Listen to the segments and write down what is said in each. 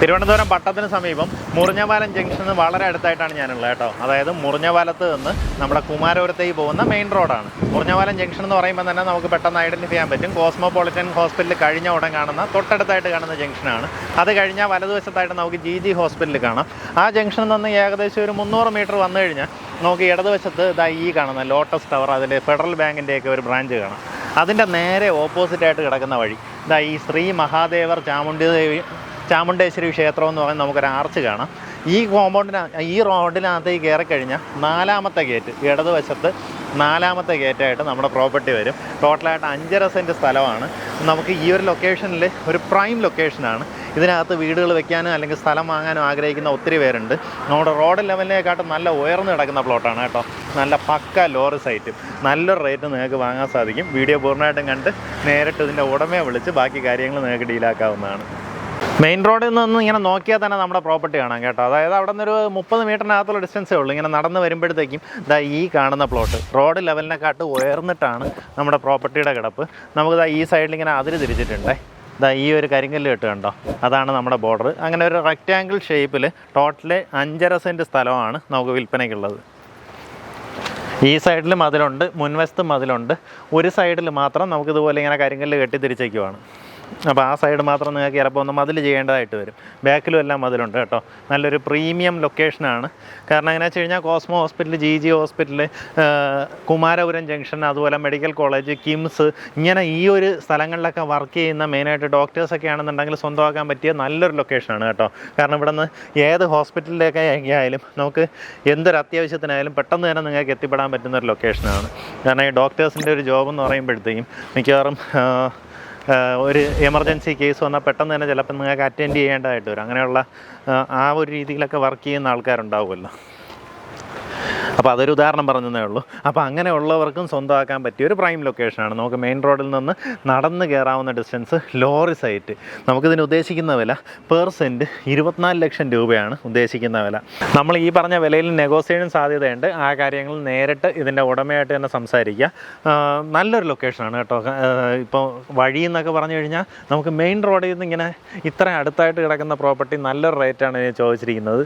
തിരുവനന്തപുരം പട്ടത്തിന് സമീപം മുറിഞ്ഞപാലം ജംഗ്ഷന് വളരെ അടുത്തായിട്ടാണ് ഞാനുള്ളത് കേട്ടോ. അതായത് മുറിഞ്ഞപാലത്ത് നിന്ന് നമ്മുടെ കുമാരപുരത്തേക്ക് പോകുന്ന മെയിൻ റോഡാണ് മുറിഞ്ഞപാലം ജംഗ്ഷൻ എന്ന് പറയുമ്പോൾ തന്നെ നമുക്ക് പെട്ടെന്ന് ഐഡന്റിഫൈ ചെയ്യാൻ പറ്റും. കോസ്മോപൊളിറ്റൻ ഹോസ്പിറ്റൽ കഴിഞ്ഞ ഉടൻ കാണുന്ന തൊട്ടടുത്തായിട്ട് കാണുന്ന ജംഗ്ഷനാണ്. അത് കഴിഞ്ഞാൽ വലതുവശത്തായിട്ട് നമുക്ക് ജി ജി ഹോസ്പിറ്റൽ കാണാം. ആ ജംഗ്ഷനിൽ നിന്ന് ഏകദേശം ഒരു മുന്നൂറ് മീറ്റർ വന്നു കഴിഞ്ഞാൽ നമുക്ക് ഇടതുവശത്ത് ഇതാ ഈ കാണുന്ന ലോട്ടസ് ടവർ അതിൽ ഫെഡറൽ ബാങ്കിന്റെയൊക്കെ ഒരു ബ്രാഞ്ച് കാണാം. അതിന്റെ നേരെ ഓപ്പോസിറ്റായിട്ട് കിടക്കുന്ന വഴി ഇതാ ഈ ശ്രീ മഹാദേവർ ചാമുണ്ഡി ദേവി ചാമുണ്ടേശ്വരി ക്ഷേത്രം എന്ന് പറയുന്നത് നമുക്കൊരു ആർച്ച് കാണാം. ഈ കോമ്പൗണ്ടിന് ഈ റോഡിനകത്തേക്ക് ഈ കഴിഞ്ഞാൽ നാലാമത്തെ ഗേറ്റ് ഇടതുവശത്ത് നാലാമത്തെ ഗേറ്റായിട്ട് നമ്മുടെ പ്രോപ്പർട്ടി വരും. ടോട്ടലായിട്ട് അഞ്ചര സെന്റ് സ്ഥലമാണ്. നമുക്ക് ഈ ഒരു ലൊക്കേഷനിൽ ഒരു പ്രൈം ലൊക്കേഷനാണ് ഇതിനകത്ത് വീടുകൾ വെക്കാനും അല്ലെങ്കിൽ സ്ഥലം വാങ്ങാനും ആഗ്രഹിക്കുന്ന ഒത്തിരി പേരുണ്ട്. നമ്മുടെ റോഡ് ലെവലിനെക്കാട്ടും നല്ല ഉയർന്നു കിടക്കുന്ന പ്ലോട്ടാണ് കേട്ടോ. നല്ല പക്ക ലോറ് സൈറ്റ് നല്ലൊരു റേറ്റ് നിങ്ങൾക്ക് വാങ്ങാൻ സാധിക്കും. വീഡിയോ പൂർണമായിട്ടും കണ്ട് നേരിട്ട് ഇതിന്റെ ഉടമയെ വിളിച്ച് ബാക്കി കാര്യങ്ങൾ നിങ്ങൾക്ക് ഡീലാക്കാവുന്നതാണ് മെയിൻ റോഡിൽ നിന്ന് ഇങ്ങനെ നോക്കിയാൽ തന്നെ നമ്മുടെ പ്രോപ്പർട്ടി കാണാം കേട്ടോ. അതായത് അവിടെ നിന്നൊരു മുപ്പത് മീറ്ററിനകത്തുള്ള ഡിസ്റ്റൻസേ ഉള്ളൂ. ഇങ്ങനെ നടന്ന് വരുമ്പോഴത്തേക്കും ഇതാ ഈ കാണുന്ന പ്ലോട്ട് റോഡ് ലെവലിനെക്കാട്ട് ഉയർന്നിട്ടാണ് നമ്മുടെ പ്രോപ്പർട്ടിയുടെ കിടപ്പ്. നമുക്ക് ദാ ഈ സൈഡിൽ ഇങ്ങനെ അതിര് തിരിച്ചിട്ടുണ്ടേ. ഇതാ ഈ ഒരു കരിങ്കല്ല് കെട്ട് കണ്ടോ? അതാണ് നമ്മുടെ ബോർഡർ അങ്ങനെ ഒരു റെക്റ്റാങ്കിൾ ഷേപ്പിൽ ടോട്ടൽ അഞ്ചര സെന്റ് സ്ഥലമാണ് നമുക്ക് വിൽപ്പനയ്ക്കുള്ളത്. ഈ സൈഡിൽ മതിലുണ്ട് മുൻവശത്ത് മതിലുണ്ട് ഒരു സൈഡിൽ മാത്രം നമുക്കിതുപോലെ ഇങ്ങനെ കരിങ്കല്ല് കെട്ടി തിരിച്ചേക്കുവാണ്. അപ്പോൾ ആ സൈഡ് മാത്രം നിങ്ങൾക്ക് ചിലപ്പോൾ ഒന്ന് മതിൽ ചെയ്യേണ്ടതായിട്ട് വരും. ബാക്കിലും എല്ലാം മതിലുണ്ട് കേട്ടോ. നല്ലൊരു പ്രീമിയം ലൊക്കേഷനാണ്. കാരണം എങ്ങനെ വെച്ച് കഴിഞ്ഞാൽ Cosmo hospital G G hospital Kumarapuram junction അതുപോലെ മെഡിക്കൽ കോളേജ് കിംസ് ഇങ്ങനെ ഈ ഒരു സ്ഥലങ്ങളിലൊക്കെ വർക്ക് ചെയ്യുന്ന മെയിനായിട്ട് ഡോക്ടേഴ്സൊക്കെ ആണെന്നുണ്ടെങ്കിൽ സ്വന്തമാക്കാൻ പറ്റിയ നല്ലൊരു ലൊക്കേഷനാണ് കേട്ടോ. കാരണം ഇവിടെ നിന്ന് ഏത് ഹോസ്പിറ്റലിലേക്ക് ആയാലും നമുക്ക് എന്തൊരു അത്യാവശ്യത്തിനായാലും പെട്ടെന്ന് തന്നെ നിങ്ങൾക്ക് എത്തിപ്പെടാൻ പറ്റുന്ന ഒരു ലൊക്കേഷനാണ്. കാരണം ഈ ഡോക്ടേഴ്സിന്റെ ഒരു ജോബ് എന്ന് പറയുമ്പോഴത്തേക്കും മിക്കവാറും ഒരു എമർജൻസി കേസ് വന്നാൽ പെട്ടെന്ന് തന്നെ ചിലപ്പോൾ നിങ്ങൾക്ക് അറ്റൻഡ് ചെയ്യേണ്ടതായിട്ട് വരും. അങ്ങനെയുള്ള ആ, ഒരു രീതിയിലൊക്കെ വർക്ക് ചെയ്യുന്ന ആൾക്കാരുണ്ടാവുമല്ലോ. അപ്പോൾ അതൊരു ഉദാഹരണം പറഞ്ഞതേ ഉള്ളൂ. അപ്പോൾ അങ്ങനെയുള്ളവർക്കും സ്വന്തമാക്കാൻ പറ്റിയ ഒരു പ്രൈം ലൊക്കേഷനാണ് നമുക്ക് മെയിൻ റോഡിൽ നിന്ന് നടന്ന് കയറാവുന്ന ഡിസ്റ്റൻസ് ലോറി സൈറ്റ് നമുക്കിതിന് ഉദ്ദേശിക്കുന്ന വില പെർ സെന്റ് ഇരുപത്തിനാല് ലക്ഷം രൂപയാണ് ഉദ്ദേശിക്കുന്ന വില. നമ്മൾ ഈ പറഞ്ഞ വിലയിൽ നെഗോസിയേഷൻ സാധ്യതയുണ്ട്. ആ കാര്യങ്ങൾ നേരിട്ട് ഇതിന്റെ ഉടമയായിട്ട് തന്നെ സംസാരിക്കുക നല്ലൊരു ലൊക്കേഷനാണ് കേട്ടോ. ഇപ്പോൾ വഴി എന്നൊക്കെ പറഞ്ഞു കഴിഞ്ഞാൽ നമുക്ക് മെയിൻ റോഡിൽ നിന്ന് ഇങ്ങനെ ഇത്ര അടുത്തായിട്ട് കിടക്കുന്ന പ്രോപ്പർട്ടി നല്ലൊരു റേറ്റാണ് ചോദിച്ചിരിക്കുന്നത്.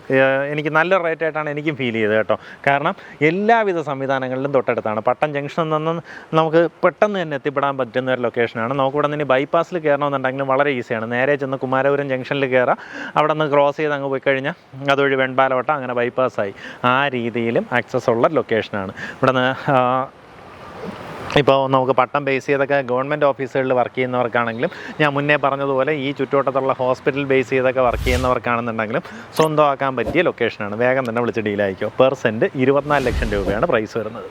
എനിക്ക് നല്ലൊരു റേറ്റായിട്ടാണ് എനിക്കും ഫീൽ ചെയ്തത് കേട്ടോ. കാരണം എല്ലാവിധ സംവിധാനങ്ങളിലും തൊട്ടടുത്താണ്. പട്ടം ജംഗ്ഷനിൽ നിന്ന് നമുക്ക് പെട്ടെന്ന് തന്നെ എത്തിപ്പെടാൻ പറ്റുന്ന ഒരു ലൊക്കേഷനാണ് നമുക്ക് ഇവിടെ നിന്ന് ബൈപ്പാസിൽ കയറണമെന്നുണ്ടെങ്കിലും വളരെ ഈസിയാണ് നേരെ ചെന്ന് കുമാരപുരം ജംഗ്ഷനിൽ കയറാം. അവിടെ നിന്ന് ക്രോസ് ചെയ്ത് അങ്ങ് പോയി കഴിഞ്ഞാൽ അതുവഴി വെൺപാലവട്ടം അങ്ങനെ ബൈപ്പാസായി ആ രീതിയിലും ആക്സസ് ഉള്ള ലൊക്കേഷനാണ് ഇവിടെ നിന്ന് ഇപ്പോൾ നമുക്ക് പട്ടം ബേസ് ചെയ്തൊക്കെ ഗവൺമെന്റ് ഓഫീസുകളിൽ വർക്ക് ചെയ്യുന്നവർക്കാണെങ്കിലും ഞാൻ മുന്നേ പറഞ്ഞതുപോലെ ഈ ചുറ്റുവട്ടത്തുള്ള ഹോസ്പിറ്റൽ ബേസ് ചെയ്തൊക്കെ വർക്ക് ചെയ്യുന്നവർക്കാണെന്നുണ്ടെങ്കിലും സ്വന്തമാക്കാൻ പറ്റിയ ലൊക്കേഷനാണ് വേഗം തന്നെ വിളിച്ച് ഡീലായിക്കോ പെർ സെന്റ് ഇരുപത്തിനാല് ലക്ഷം രൂപയാണ് പ്രൈസ് വരുന്നത്.